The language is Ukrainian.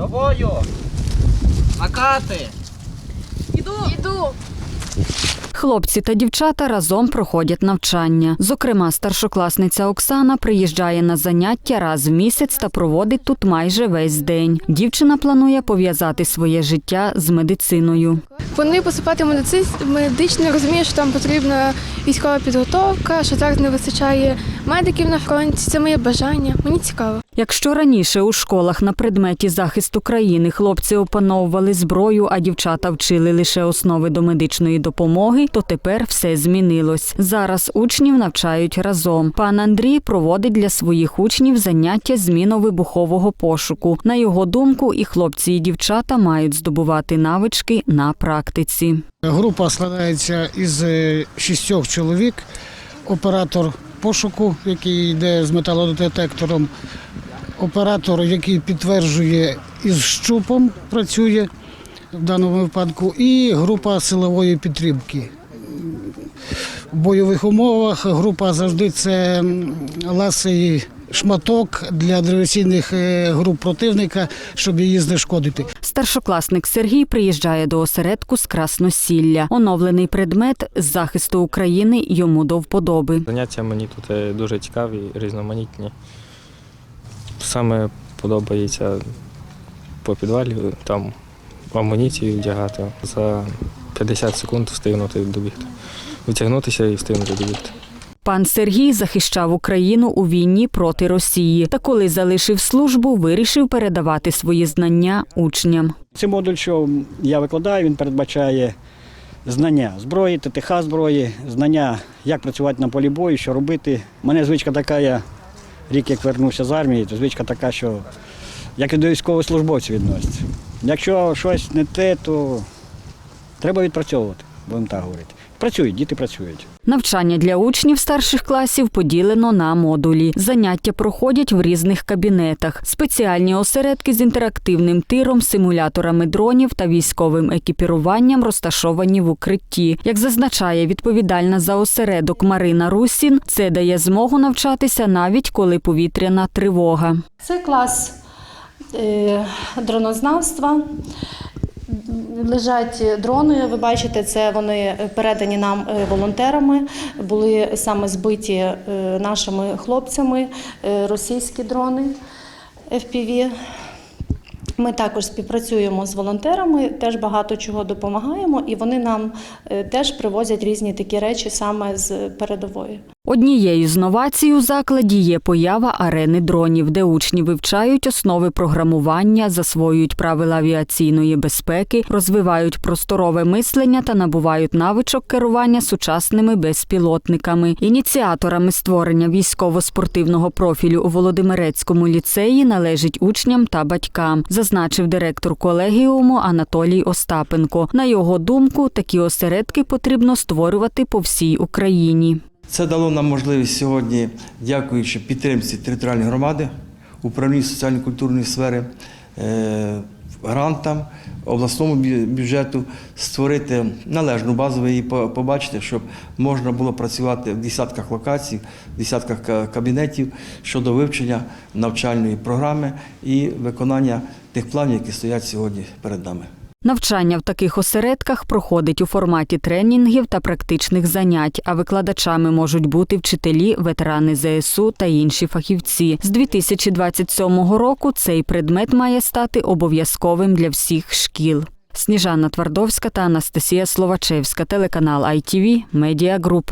До бою! Накати! Іду. Іду. Хлопці та дівчата разом проходять навчання. Зокрема, старшокласниця Оксана приїжджає на заняття раз в місяць та проводить тут майже весь день. Дівчина планує пов'язати своє життя з медициною. Вони поступати в медици- медичне, розуміють, що там потрібна військова підготовка, що зараз не вистачає медиків на фронті. Це моє бажання. Мені цікаво. Якщо раніше у школах на предметі захисту країни хлопці опановували зброю, а дівчата вчили лише основи до медичної допомоги, то тепер все змінилось. Зараз учнів навчають разом. Пан Андрій проводить для своїх учнів заняття з міновибухового пошуку. На його думку, і хлопці, і дівчата мають здобувати навички на практиці. Група складається із е, шістьох чоловік. Оператор пошуку, який йде з металодетектором, оператор, який підтверджує із щупом, працює в даному випадку, і група силової підтримки. В бойових умовах група завжди це м, ласий шматок для диверсійних е, груп противника, щоб її знешкодити. Старшокласник Сергій приїжджає до осередку з красносілля. Оновлений предмет з захисту України йому до вподоби. Заняття мені тут е, дуже цікаві, різноманітні. Саме подобається по підвалі там амуніцію вдягати. За 50 секунд встигнути добігти. Витягнутися і встигнути добігти. Пан Сергій захищав Україну у війні проти Росії. Та коли залишив службу, вирішив передавати свої знання учням. Цей модуль, що я викладаю, він передбачає знання зброї, ТТХ зброї, знання, як працювати на полі бою, що робити. У мене звичка така, я рік як вернувся з армії, то звичка така, що як і до військовослужбовців відноситься. Якщо щось не те, то треба відпрацьовувати, будемо так говорити. Працюють, діти працюють. Навчання для учнів старших класів поділено на модулі. Заняття проходять в різних кабінетах. Спеціальні осередки з інтерактивним тиром, симуляторами дронів та військовим екіпіруванням розташовані в укритті. Як зазначає відповідальна за осередок Марина Русін, це дає змогу навчатися навіть коли повітряна тривога. Це клас е, дронознавства. Лежать дрони, ви бачите, це вони передані нам е, волонтерами, були саме збиті е, нашими хлопцями е, російські дрони FPV. Ми також співпрацюємо з волонтерами, теж багато чого допомагаємо, і вони нам теж привозять різні такі речі саме з передової. Однією з новацій у закладі є поява арени дронів, де учні вивчають основи програмування, засвоюють правила авіаційної безпеки, розвивають просторове мислення та набувають навичок керування сучасними безпілотниками. Ініціаторами створення військово-спортивного профілю у Володимирецькому ліцеї належить учням та батькам, зазначив директор колегіуму Анатолій Остапенко. На його думку, такі осередки потрібно створювати по всій Україні. Це дало нам можливість сьогодні, дякуючи підтримці територіальної громади, управлінню соціально-культурної сфери, е, грантам, обласному бюджету створити належну базу, ви її побачите, щоб можна було працювати в десятках локацій, в десятках кабінетів щодо вивчення навчальної програми і виконання тих планів, які стоять сьогодні перед нами. Навчання в таких осередках проходить у форматі тренінгів та практичних занять, а викладачами можуть бути вчителі, ветерани ЗСУ та інші фахівці. З 2027 року цей предмет має стати обов'язковим для всіх шкіл. Сніжана Твардовська та Анастасія Словачевська, телеканал ITV, Медіа Груп.